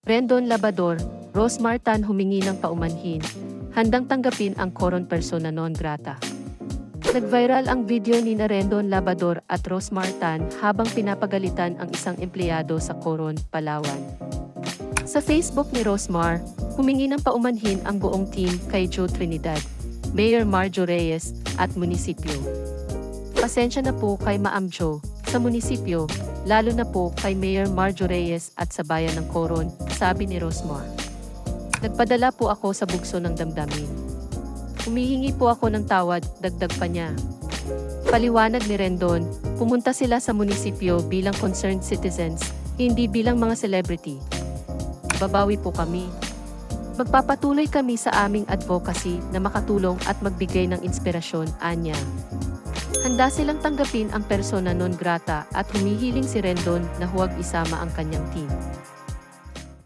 Rendon Labador, Rosmar Tan humingi ng paumanhin. Handang tanggapin ang koron persona non grata. Nag-viral ang video ni Rendon Labador at Rosmar Tan habang pinapagalitan ang isang empleyado sa Coron, Palawan. Sa Facebook ni Rosmar, humingi ng paumanhin ang buong team kay Joe Trinidad, Mayor Marjo Reyes at munisipyo. Pasensya na po kay Maam Joe, sa munisipyo, lalo na po kay Mayor Marjo Reyes at sa bayan ng Coron, sabi ni Rosmar. Nagpadala po ako sa bugso ng damdamin. Humihingi po ako ng tawad, dagdag pa niya. Paliwanag ni Rendon, pumunta sila sa munisipyo bilang concerned citizens, hindi bilang mga celebrity. Babawi po kami. Magpapatuloy kami sa aming advocacy na makatulong at magbigay ng inspirasyon, anya. Handa silang tanggapin ang persona non grata at humihiling si Rendon na huwag isama ang kanyang team.